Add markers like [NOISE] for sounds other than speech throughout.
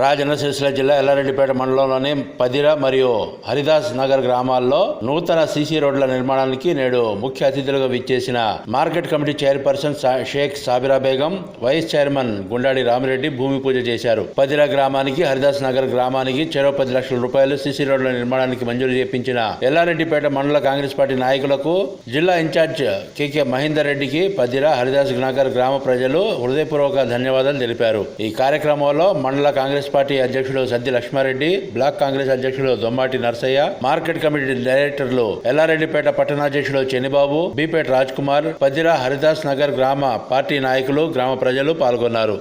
రాజన్న జిల్లా ఎల్లారెడ్డిపేట మండలంలోని పదిర మరియు హరిదాస్ నగర్ గ్రామాల్లో నూతన సీసీ రోడ్ల నిర్మాణానికి నేడు ముఖ్య అతిథులుగా విచ్చేసిన మార్కెట్ కమిటీ చైర్పర్సన్ సా- షేక్ సాబిరా బేగం వైస్ చైర్మన్ గుండాడి రామిరెడ్డి భూమి పూజ చేశారు. పదిర గ్రామానికి హరిదాస్ నగర్ గ్రామానికి చెరో పది లక్షల రూపాయలు సీసీ రోడ్ల నిర్మాణానికి మంజూరు చేపించిన ఎల్లారెడ్డిపేట మండల కాంగ్రెస్ పార్టీ నాయకులకు జిల్లా ఇన్ఛార్జ్ కెకే మహేందర్ రెడ్డికి పదిర హరిదాస్ నగర్ గ్రామ ప్రజలు హృదయపూర్వక ధన్యవాదాలు తెలిపారు. ఈ కార్యక్రమంలో మండల కాంగ్రెస్ పార్టీ అధ్యక్షుడు సద్ది లక్ష్మారెడ్డి బ్లాక్ కాంగ్రెస్ అధ్యక్షుడు దొమ్మాటి నర్సయ్య మార్కెట్ కమిటీ డైరెక్టర్లు ఎల్లారెడ్డిపేట పట్టణాధ్యక్షుడు చెనిబాబు బీపేట రాజ్ కుమార్ పదిరా హరిదాస్ నగర్ గ్రామ పార్టీ నాయకులు గ్రామ ప్రజలు పాల్గొన్నారు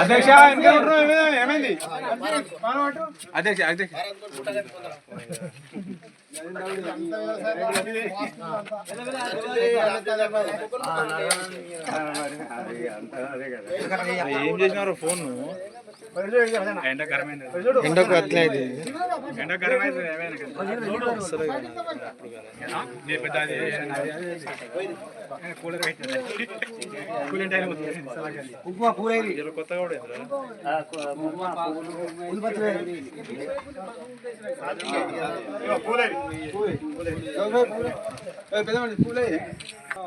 అధ్యక్ష ఏమైంది? అధ్యక్ష అధ్యక్ష ఏం చేసినారు ఫోన్? ఎండకు ఉప్మా పూరేది కొత్తగా?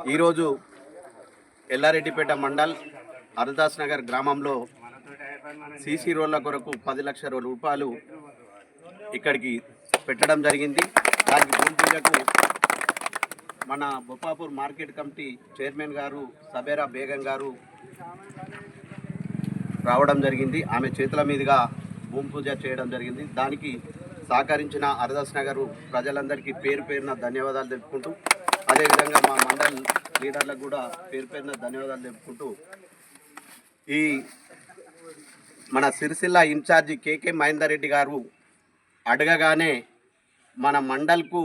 ఈరోజు ఎల్లారెడ్డిపేట మండల్ హరిదాస్ నగర్ గ్రామంలో సీసీ రోడ్ల కొరకు పది లక్షల రూపాయలు ఇక్కడికి పెట్టడం జరిగింది. దానికి భూమి మన బొప్పాపూర్ మార్కెట్ కమిటీ చైర్మన్ గారు సబేరా బేగం గారు రావడం జరిగింది. ఆమె చేతుల మీదుగా భూమి పూజ చేయడం జరిగింది. దానికి సహకరించిన హరిదాస్ నగర్ ప్రజలందరికీ పేరు పేరున ధన్యవాదాలు తెలుపుకుంటూ అదేవిధంగా మా మండల్ లీడర్లకు కూడా పేరు పేరున ధన్యవాదాలు తెలుపుకుంటూ ఈ మన సిరిసిల్ల ఇన్ఛార్జి కేకే మహేందర్ రెడ్డి గారు అడగగానే మన మండల్కు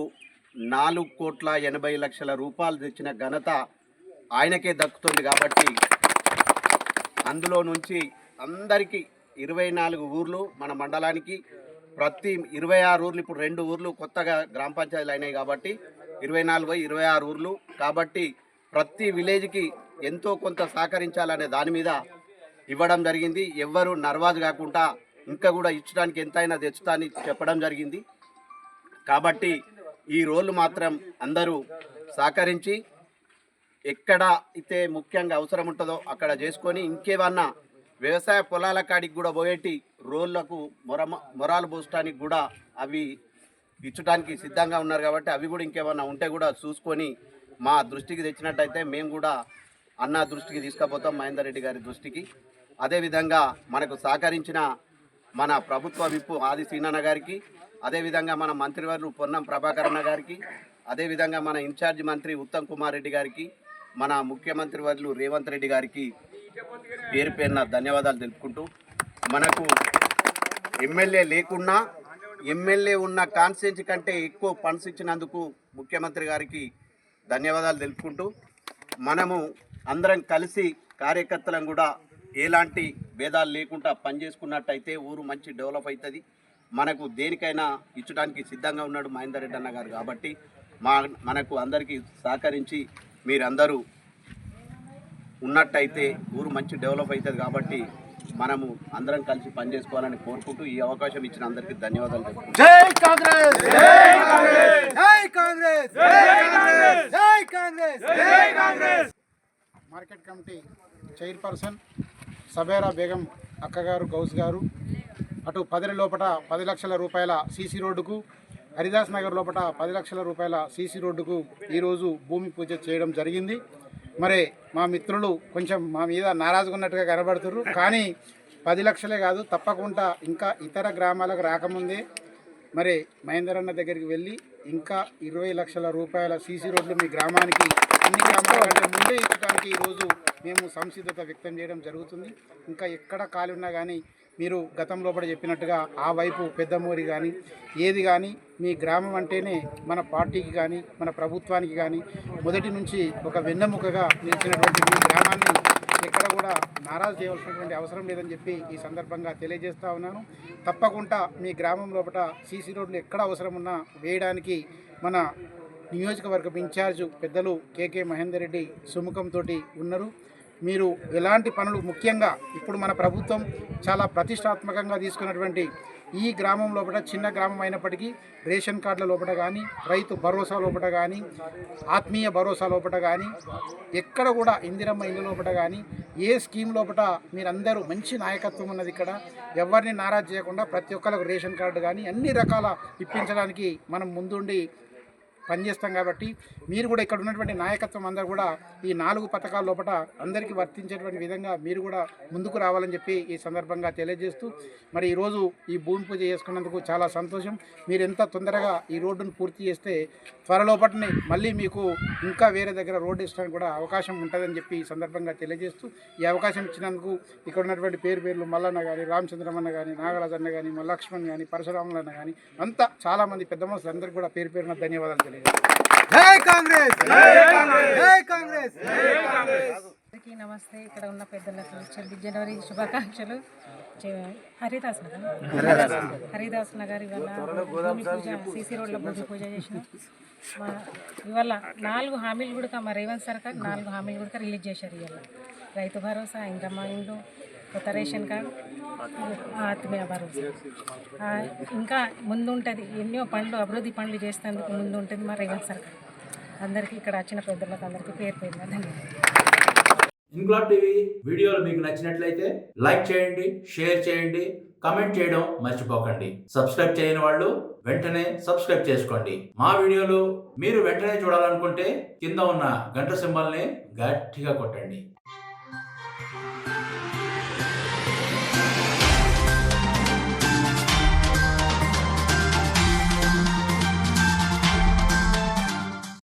నాలుగు కోట్ల ఎనభై లక్షల రూపాయలు తెచ్చిన ఘనత ఆయనకే దక్కుతుంది కాబట్టి అందులో నుంచి అందరికీ ఇరవై నాలుగు ఊర్లు మన మండలానికి ప్రతి ఇరవై ఆరు ఊర్లు ఇప్పుడు రెండు ఊర్లు కొత్తగా గ్రామ పంచాయతీలు అయినాయి కాబట్టి ఇరవై నాలుగు ఇరవై ఆరు ఊర్లు. కాబట్టి ప్రతి విలేజ్కి ఎంతో కొంత సహకరించాలనే దాని మీద ఇవ్వడం జరిగింది. ఎవ్వరు నర్వాజ్ కాకుండా ఇంకా కూడా ఇచ్చడానికి ఎంతైనా తెచ్చుతా అని చెప్పడం జరిగింది. కాబట్టి ఈ రోళ్ళు మాత్రం అందరూ సహకరించి ఎక్కడ అయితే ముఖ్యంగా అవసరం ఉంటుందో అక్కడ చేసుకొని ఇంకేమన్నా వ్యవసాయ పొలాల కాడికి కూడా పోయేటి రోళ్ళకు మొర మొరాలు పోసడానికి కూడా అవి ఇచ్చడానికి సిద్ధంగా ఉన్నారు కాబట్టి అవి కూడా ఇంకేమన్నా ఉంటే కూడా చూసుకొని మా దృష్టికి తెచ్చినట్టయితే మేము కూడా అన్న దృష్టికి తీసుకుపోతాం మహేందర్ రెడ్డి గారి దృష్టికి. అదేవిధంగా మనకు సహకరించిన మన ప్రభుత్వ విప్పు ఆది సీనన్న గారికి అదేవిధంగా మన మంత్రివర్యులు పొన్నం ప్రభాకరణ గారికి అదేవిధంగా మన ఇన్ఛార్జ్ మంత్రి ఉత్తమ్ కుమార్ రెడ్డి గారికి మన ముఖ్యమంత్రి వర్యులు రేవంత్ రెడ్డి గారికి పేరు పేరున ధన్యవాదాలు తెలుపుకుంటూ మనకు ఎమ్మెల్యే లేకున్నా ఎమ్మెల్యే ఉన్న కాన్స్టిట్యున్సీ కంటే ఎక్కువ ఫండ్స్ ఇచ్చినందుకు ముఖ్యమంత్రి గారికి ధన్యవాదాలు తెలుపుకుంటూ మనము అందరం కలిసి కార్యకర్తలను కూడా ఎలాంటి భేదాలు లేకుండా పనిచేసుకున్నట్టయితే ఊరు మంచి డెవలప్ అవుతుంది. మనకు దేనికైనా ఇచ్చడానికి సిద్ధంగా ఉన్నాడు మహేందర్ రెడ్డి అన్న గారు కాబట్టి మా మనకు అందరికీ సహకరించి మీరందరూ ఉన్నట్టయితే ఊరు మంచి డెవలప్ అవుతుంది కాబట్టి మనము అందరం కలిసి పనిచేసుకోవాలని కోరుకుంటూ ఈ అవకాశం ఇచ్చిన అందరికీ ధన్యవాదాలు. జై కాంగ్రెస్! జై కాంగ్రెస్! జై కాంగ్రెస్! జై Congress! Market committee chairperson Sabera Begum అక్కగారు గౌస్ గారు. అటు పదిరి లోపల పది లక్షల రూపాయల సీసీ రోడ్డుకు హరిదాస్ నగర్ లోపల పది లక్షల రూపాయల సీసీ రోడ్డుకు ఈరోజు భూమి పూజ చేయడం జరిగింది. మరి మా మిత్రులు కొంచెం మా మీద నారాజుకున్నట్టుగా కనబడుతున్నారు కానీ పది లక్షలే కాదు తప్పకుండా ఇంకా ఇతర గ్రామాలకు రాకముందే మరి మహేందర్ అన్న దగ్గరికి వెళ్ళి ఇంకా ఇరవై లక్షల రూపాయల సీసీ రోడ్లు మీ గ్రామానికి అన్ని గ్రామాల ముందే ఇచ్చడానికి ఈరోజు మేము సంసిద్ధత వ్యక్తం చేయడం జరుగుతుంది. ఇంకా ఎక్కడ ఖాళీ ఉన్నా కానీ మీరు గతంలో కూడా చెప్పినట్టుగా ఆ వైపు పెద్దమూరి కానీ ఏది కానీ మీ గ్రామం అంటేనే మన పార్టీకి కానీ మన ప్రభుత్వానికి కానీ మొదటి నుంచి ఒక వెన్నెముకగా నిలిచినటువంటి మీ గ్రామాన్ని ఎక్కడ కూడా నారాజు చేయవలసినటువంటి అవసరం లేదని చెప్పి ఈ సందర్భంగా తెలియజేస్తా ఉన్నాను. తప్పకుండా మీ గ్రామం లోపల సీసీ రోడ్లు ఎక్కడ అవసరం ఉన్నా వేయడానికి మన నియోజకవర్గం ఇన్ఛార్జ్ పెద్దలు కేకే మహేందర్ రెడ్డి సుముఖంతో ఉన్నారు. మీరు ఎలాంటి పనులు ముఖ్యంగా ఇప్పుడు మన ప్రభుత్వం చాలా ప్రతిష్టాత్మకంగా తీసుకున్నటువంటి ఈ గ్రామం లోపల చిన్న గ్రామం అయినప్పటికీ రేషన్ కార్డుల లోపల కానీ రైతు భరోసా లోపల కానీ ఆత్మీయ భరోసా లోపల కానీ ఎక్కడ కూడా ఇందిరమ్మ ఇల్లు లోపల కానీ ఏ స్కీమ్ లోపల మీరందరూ మంచి నాయకత్వం ఉన్నది ఇక్కడ. ఎవరిని నారాజ్ చేయకుండా ప్రతి ఒక్కరికి రేషన్ కార్డు కానీ అన్ని రకాల ఇప్పించడానికి మనం ముందుండి పనిచేస్తాం కాబట్టి మీరు కూడా ఇక్కడ ఉన్నటువంటి నాయకత్వం అందరూ కూడా ఈ నాలుగు పథకాల లోపల అందరికీ వర్తించేటువంటి విధంగా మీరు కూడా ముందుకు రావాలని చెప్పి ఈ సందర్భంగా తెలియజేస్తూ మరి ఈరోజు ఈ భూమి పూజ చేసుకున్నందుకు చాలా సంతోషం. మీరు ఎంత తొందరగా ఈ రోడ్డును పూర్తి చేస్తే త్వరలోపటిని మళ్ళీ మీకు ఇంకా వేరే దగ్గర రోడ్డు ఇష్టడానికి కూడా అవకాశం ఉంటుందని చెప్పి ఈ సందర్భంగా తెలియజేస్తూ ఈ అవకాశం ఇచ్చినందుకు ఇక్కడ ఉన్నటువంటి పేరు పేర్లు మల్లన్న కానీ రామచంద్రమన్న కానీ నాగరాజన్న కానీ మల్లక్ష్మణ్ కానీ పరశురాములన్న కానీ అంతా చాలామంది పెద్ద మనసులు అందరికీ కూడా పేరు పేరున ధన్యవాదాలు తెలియజేస్తాను జై కాంగ్రెస్! జై కాంగ్రెస్! అందరికీ నమస్తే. ఇక్కడ ఉన్న పెద్దలకు చెల్లి జనవరి శుభాకాంక్షలు. హరిదాస్ నగర్. హరిదాస్ నగర్. ఇవాళ భూమి పూజ సీసీ రోడ్ల భూమి పూజ చేసిన [LAUGHS] మా ఇవాళ నాలుగు హామీలు కూడా మా రేవంత్ సర్కార్ నాలుగు హామీలు కూడా రిలీజ్ చేశారు ఇవాళ. రైతు భరోసా ఇంద్రమ్మ ఇండ్లు కొత్త రేషన్ కార్డు ఆత్మీయ భరోసా. ఇంకా ముందు ఉంటుంది ఎన్నో పనులు అభివృద్ధి పనులు చేసేందుకు ముందు ఉంటుంది మా రేవంత్ సర్కార్. అందరికీ ఇక్కడ వచ్చిన పెద్దలకు అందరికీ పేరు పేరు ధన్యవాదాలు. ఇంక్లాబ్ టీవీ వీడియోలు మీకు నచ్చినట్లయితే లైక్ చేయండి షేర్ చేయండి కమెంట్ చేయడం మర్చిపోకండి. సబ్స్క్రైబ్ చేయని వాళ్ళు వెంటనే సబ్స్క్రైబ్ చేసుకోండి. మా వీడియోలు మీరు వెంటనే చూడాలనుకుంటే కింద ఉన్న గంట సింబల్ని గట్టిగా కొట్టండి.